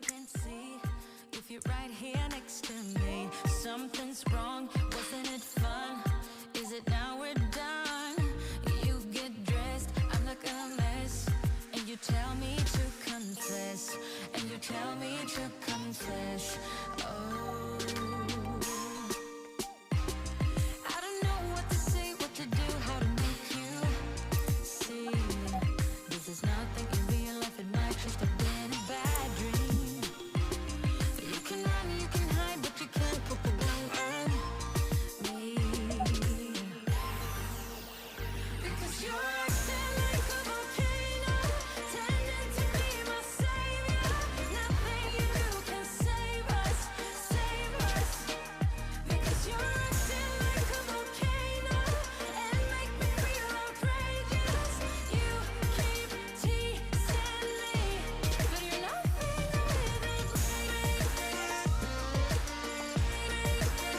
I can see if you're right here next to me. Something's wrong, wasn't it fun? Is it now we're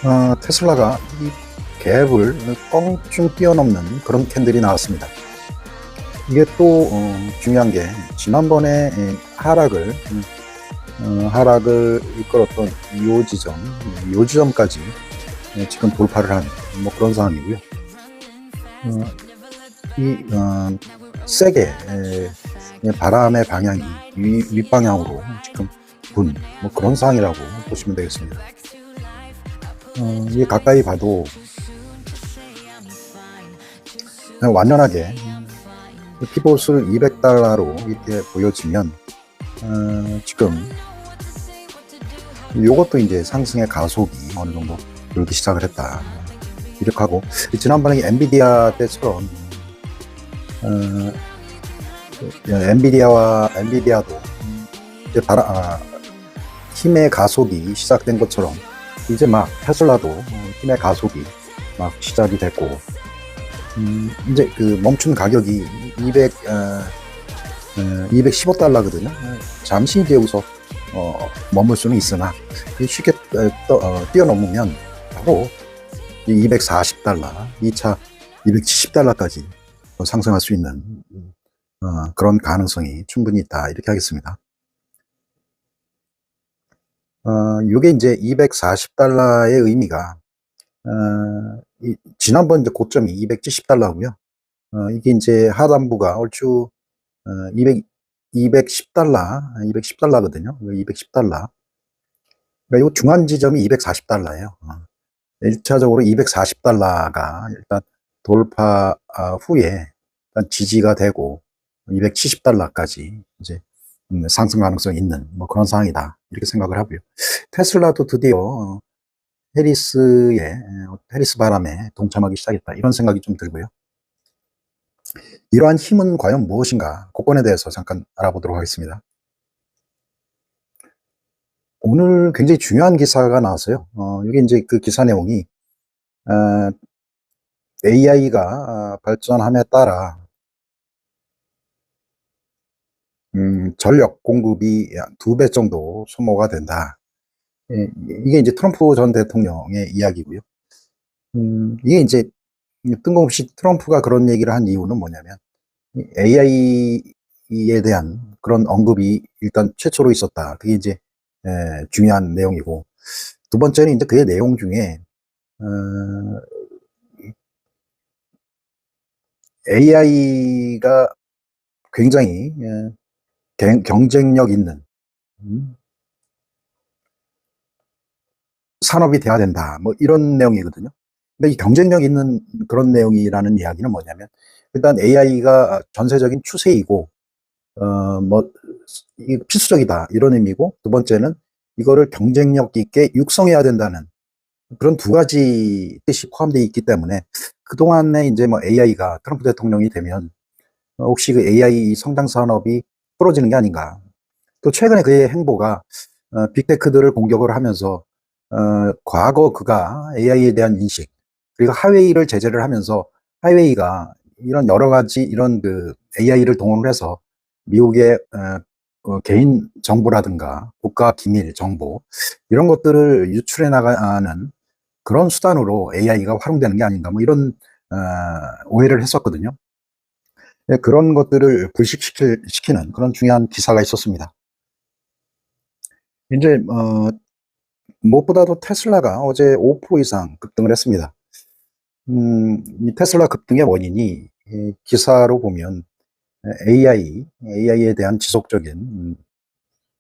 어, 테슬라가 이 갭을 껑충 뛰어넘는 그런 캔들이 나왔습니다. 이게 또 어, 중요한 게 지난번에 예, 하락을 음, 어, 하락을 이끌었던 요 지점, 요 지점까지 예, 지금 돌파를 한 뭐 그런 상황이고요. 어, 이 어, 세게 바람의 방향이 위, 윗방향으로 지금 분 뭐 그런 상황이라고 보시면 되겠습니다. 어, 이게 가까이 봐도 그냥 완연하게 피봇을 200달러로 이렇게 보여지면 어, 지금 요것도 이제 상승의 가속이 어느 정도 늘기 시작을 했다. 이렇게 하고 지난번에 엔비디아 때처럼 어, 엔비디아와 엔비디아도 이제 바라, 아, 힘의 가속이 시작된 것처럼 이제 막 테슬라도 어, 힘의 가속이 막 시작이 됐고 음, 이제 그 멈춘 가격이 200 어, 어, 215달러거든요. 잠시 여기서 어, 머물 수는 있으나 이 쉽게 어, 떠- 어, 뛰어넘으면 바로 240달러, 2차 270달러까지 상승할 수 있는 어, 그런 가능성이 충분히 있다 이렇게 하겠습니다. 어, 이게 이제 240달러의 의미가, 어, 이- 지난번 이제 고점이 270달러고요. 어, 이게 이제 하단부가 얼추, 어, 200, 210달러, 210달러거든요. 210달러. 그러니까 이 중간 지점이 240달러예요. 어. 1차적으로 240달러가 일단 돌파 아, 후에 일단 지지가 되고 270달러까지 이제 음, 상승 가능성이 있는 뭐 그런 상황이다 이렇게 생각을 하고요. 테슬라도 드디어 어, 해리스의 어, 해리스 바람에 동참하기 시작했다 이런 생각이 좀 들고요. 이러한 힘은 과연 무엇인가 그건에 대해서 잠깐 알아보도록 하겠습니다. 오늘 굉장히 중요한 기사가 나왔어요. 어, 이게 이제 그 기사 내용이 어, AI가 발전함에 따라 음, 전력 공급이 두 배 정도 소모가 된다. 예, 이게 이제 트럼프 전 대통령의 이야기고요. 음, 이게 이제 뜬금없이 트럼프가 그런 얘기를 한 이유는 뭐냐면 AI에 대한 그런 언급이 일단 최초로 있었다. 그게 이제 에, 중요한 내용이고 두 번째는 이제 그의 내용 중에 어, AI가 굉장히 예, 경- 경쟁력 있는 음, 산업이 돼야 된다. 뭐 이런 내용이거든요. 근데 이 경쟁력 있는 그런 내용이라는 이야기는 뭐냐면 일단 AI가 전세적인 추세이고 어 뭐 필수적이다 이런 의미고 두 번째는 이거를 경쟁력 있게 육성해야 된다는 그런 두 가지 뜻이 포함되어 있기 때문에 그동안에 이제 뭐 AI가 트럼프 대통령이 되면 어, 혹시 그 AI 성장 산업이 풀어지는 게 아닌가. 또 최근에 그의 행보가 어, 빅테크들을 공격을 하면서 어, 과거 그가 AI에 대한 인식 그리고 하웨이를 제재를 하면서 하웨이가 이런 여러 가지 이런 그 AI를 동원을 해서 미국의 어, 어, 개인 정보라든가 국가 기밀 정보 이런 것들을 유출해 나가는 그런 수단으로 AI가 활용되는 게 아닌가 뭐 이런 어, 오해를 했었거든요. 네, 그런 것들을 불식시키는 그런 중요한 기사가 있었습니다. 이제 어, 무엇보다도 테슬라가 어제 5% 이상 급등을 했습니다. 음, 이 테슬라 급등의 원인이 이 기사로 보면 AI, AI에 대한 지속적인 음,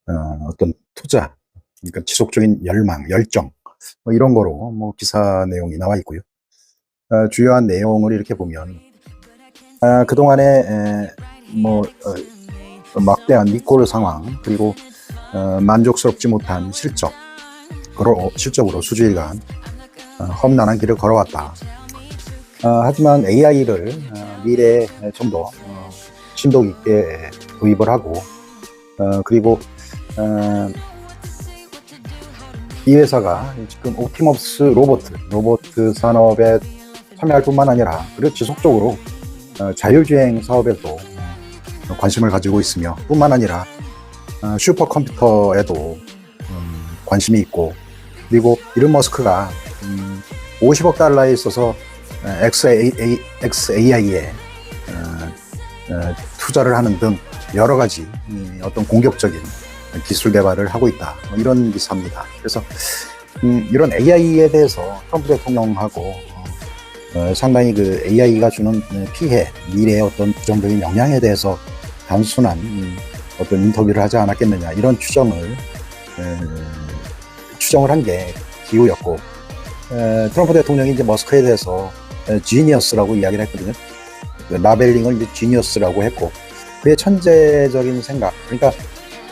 어, 어떤 투자, 그러니까 지속적인 열망, 열정 뭐 이런 거로 뭐 기사 내용이 나와 있고요. 어, 주요한 내용을 이렇게 보면 아, 그 동안에 에, 뭐 어, 막대한 리콜 상황 그리고 어, 만족스럽지 못한 실적 그로 실적으로 수주일간 어, 험난한 길을 걸어왔다. 어, 하지만 AI를 어, 미래에 좀더 어, 심도 있게 도입을 하고 어, 그리고 어, 이 회사가 지금 옵티머스 로봇 로봇 산업에 참여할 뿐만 아니라 그리고 지속적으로 어, 자율주행 사업에도 어, 관심을 가지고 있으며 뿐만 아니라 어, 슈퍼컴퓨터에도 음, 관심이 있고 그리고 이른 머스크가 음, 50억 달러에 있어서 XAI, XAI에 어, 투자를 하는 등 여러 가지 이 어떤 공격적인 기술 개발을 하고 있다 뭐 이런 기사입니다. 그래서 음, 이런 AI에 대해서 트럼프 대통령하고 어, 어, 상당히 그 AI가 주는 피해, 미래의 어떤 부정적인 영향에 대해서 단순한 음, 어떤 인터뷰를 하지 않았겠느냐 이런 추정을 에, 추정을 한 게 기후였고 에, 트럼프 대통령이 이제 머스크에 대해서 에, 지니어스라고 이야기를 했거든요. 그 라벨링을 이제 지니어스라고 했고 그의 천재적인 생각 그러니까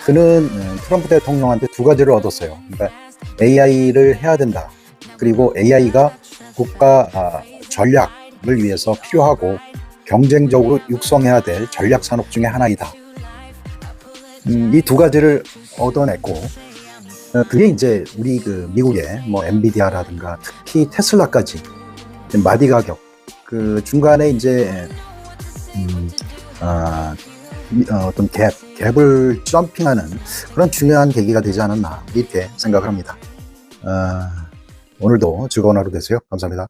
그는 에, 트럼프 대통령한테 두 가지를 얻었어요. 그러니까 AI를 해야 된다. 그리고 AI가 국가 아, 전략을 위해서 필요하고 경쟁적으로 육성해야 될 전략 산업 중에 하나이다. 음, 이 두 가지를 얻어냈고 어, 그게 이제 우리 그 미국의 뭐 엔비디아라든가 특히 테슬라까지 마디 가격 그 중간에 이제 음, 아, 이- 어, 어떤 갭 갭을 점핑하는 그런 중요한 계기가 되지 않았나 이렇게 생각을 합니다. 아, 오늘도 즐거운 하루 되세요. 감사합니다.